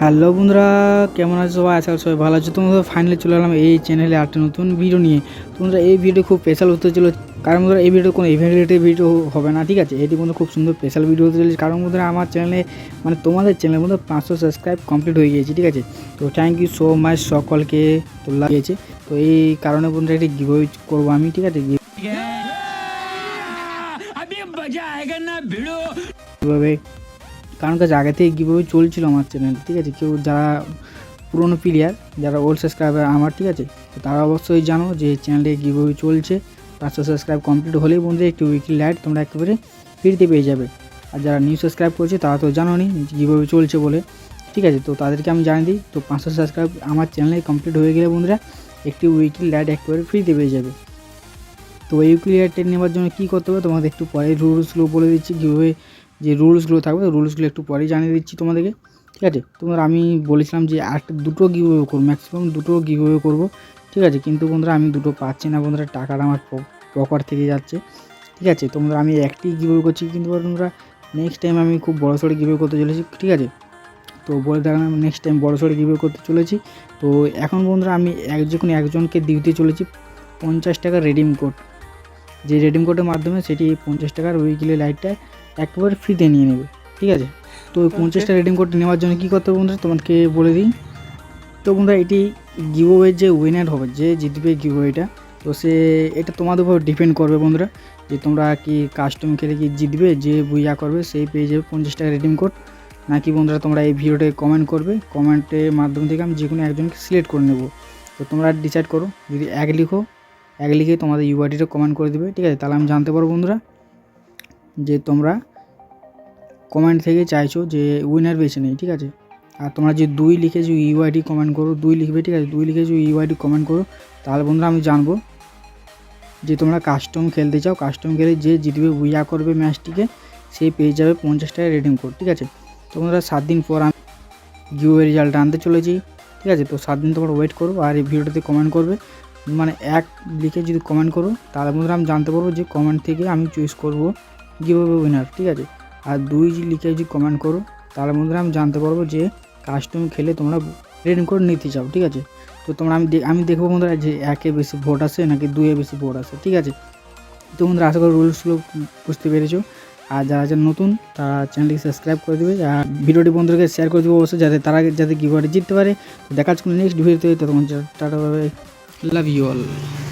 Hello বন্ধুরা, কেমন আছো সবাই? করি সবাই ভালো আছো। তোমরা ফাইনালি চলে এলাম এই চ্যানেলে একটা নতুন ভিডিও নিয়ে। তোমরা এই ভিডিও খুব স্পেশাল হতে চলো কারণ বন্ধুরা, এই ভিডিও কোনো ইভেন্ট রিলেটেড ভিডিও হবে না, ঠিক আছে? এটি বন্ধু খুব সুন্দর স্পেশাল ভিডিও হতে চলেছে। কারণ বন্ধুরা, আমার চ্যানেলে মানে তোমাদের চ্যানেলের মধ্যে পাঁচশো সাবস্ক্রাইব কমপ্লিট হয়ে গিয়েছে, ঠিক আছে? তো থ্যাংক ইউ সো মাচ সকলকে তোলা লাগিয়েছে। তো এই কারণে বন্ধুরা একটি গিভ করব আমি, ঠিক আছে? কীভাবে? কারণ কাছে আগে থেকে কীভাবে চলছিল আমার চ্যানেল ঠিক আছে? কেউ যারা পুরনো প্লেয়ার যারা ওল্ড সাবস্ক্রাইবার আমার, ঠিক আছে? তো তারা অবশ্যই জানো যে চ্যানেলে কীভাবে চলছে। পাঁচশো সাবস্ক্রাইব কমপ্লিট হলেই বন্ধু একটি উইকলি লাইট তোমরা একেবারে ফ্রিতে পেয়ে যাবে। আর যারা নিউ সাবস্ক্রাইব করছে, তারা তো জানো নি কীভাবে চলছে বলে, ঠিক আছে? তো তাদেরকে আমি জানিয়ে দিই, তো পাঁচশো সাবস্ক্রাইব আমার চ্যানেলে কমপ্লিট হয়ে গেলে বন্ধুরা একটি উইকলি লাইট একেবারে ফ্রিতে পেয়ে যাবে। তো এই উইকলি লাইটটা নেওয়ার জন্য কী করতে হবে? তোমাদের একটু পরে রুলসগুলো বলে দিচ্ছি। কীভাবে যে রুলসগুলো থাকবে রুলসগুলো একটু পরেই জানিয়ে দিচ্ছি তোমাদেরকে। ঠিক আছে? তোমার, আমি বলেছিলাম যে একটা দুটো গিভওয়ে করব ম্যাক্সিমাম দুটো গিভওয়ে করব। ঠিক আছে? কিন্তু বন্ধুরা, আমি দুটো পাচ্ছি না বন্ধুরা, টাকাটা আমার পকেট থেকে যাচ্ছে। ঠিক আছে? তোমরা, আমি একটি গিভওয়ে করছি, কিন্তু বন্ধুরা নেক্সট টাইম আমি খুব বড়ো সড়ো গিভওয়ে করতে চলেছি। ঠিক আছে? তো বলে থাকলাম নেক্সট টাইম বড়ো সড়ো গিভওয়ে করতে চলেছি। তো এখন বন্ধুরা, আমি এক, যে কোনো একজনকে দিতে চলেছি, পঞ্চাশ টাকা রেডিম কোড যে রেডিম কোডের মাধ্যমে সেটি পঞ্চাশ টাকার উইকলি লাইটটা একবারে ফ্রিতে নিয়ে নেবে ঠিক আছে? তো ওই পঞ্চাশটা রেডিম কোড নেওয়ার জন্য কী করতে হবে বন্ধুরা? তোমাকে বলে দিই। তো বন্ধুরা এটি গিভওয়ের যে উইনার হবে যে জিতবে গিভওয়েটা তো সে এটা তোমাদের উপর ডিপেন্ড করবে বন্ধুরা যে তোমরা কি কাস্টম খেলে কি জিতবে যে বুইয়া করবে সেই পেয়ে যাবে পঞ্চাশ টাকা রেডিম কোড। নাকি বন্ধুরা তোমরা এই ভিডিওতে কমেন্ট করবে কমেন্টের মাধ্যম থেকে আমি যে কোনো একজনকে সিলেক্ট করে নেব। তো তোমরা ডিসাইড করো যদি এক লিখো এক লিখে তোমাদের ইউআইডিটা কমেন্ট করে দেবে, ঠিক আছে? তাহলে আমি জানতে পারব বন্ধুরা যে তোমরা কমেন্ট থেকে চাইছো যে উইনার বেছে নেই, ঠিক আছে? আর তোমরা যে দুই লিখে যে ইউআইডি কমেন্ট করো, দুই লিখবে, ঠিক আছে? দুই লিখে যে ইউআইডি কমেন্ট করো, তাহলে বন্ধুরা আমি জানব যে তোমরা কাস্টম খেলতে চাও। কাস্টম খেলে যে জিতবে উইয়া করবে ম্যাচটিকে সে পেয়ে যাবে পঞ্চাশ টাকা রেডিং কোড ঠিক আছে? তোমরা সাত দিন পর আমি জিও রেজাল্ট আনতে চলেছি, ঠিক আছে? তো সাত দিন তোমরা ওয়েট করো আর এই ভিডিওটাতে কমেন্ট করবে। মানে এক লিখে যদি কমেন্ট করো, তাহলে বন্ধুরা আমি জানতে পারব যে কমেন্ট থেকে আমি চুজ করব গিভওয়ে উইনার ঠিক আছে? আর দুই লিখে যদি কমেন্ট করো, তাহলে বন্ধুরা আমি জানতে পারব যে কাস্টম খেলে তোমরা রেডিং কোড নিতে চাও, ঠিক আছে? তো তোমরা আমি আমি দেখব বন্ধুরা যে একে বেশি ভোট আসে নাকি দুয়ে বেশি ভোট আসে, ঠিক আছে? তো বন্ধুরা আশা করি রুলসগুলো বুঝতে পেরেছ। আর যারা যারা নতুন, তারা চ্যানেলটিকে সাবস্ক্রাইব করে দেবে। আর ভিডিওটি বন্ধুদেরকে শেয়ার করে দেবো অবশ্যই, যাতে তারা যাতে গিভওয়ার্ডে জিততে পারে। দেখা যাচ্ছে নেক্সট ভিডিওতে তখন টাটা Love you all.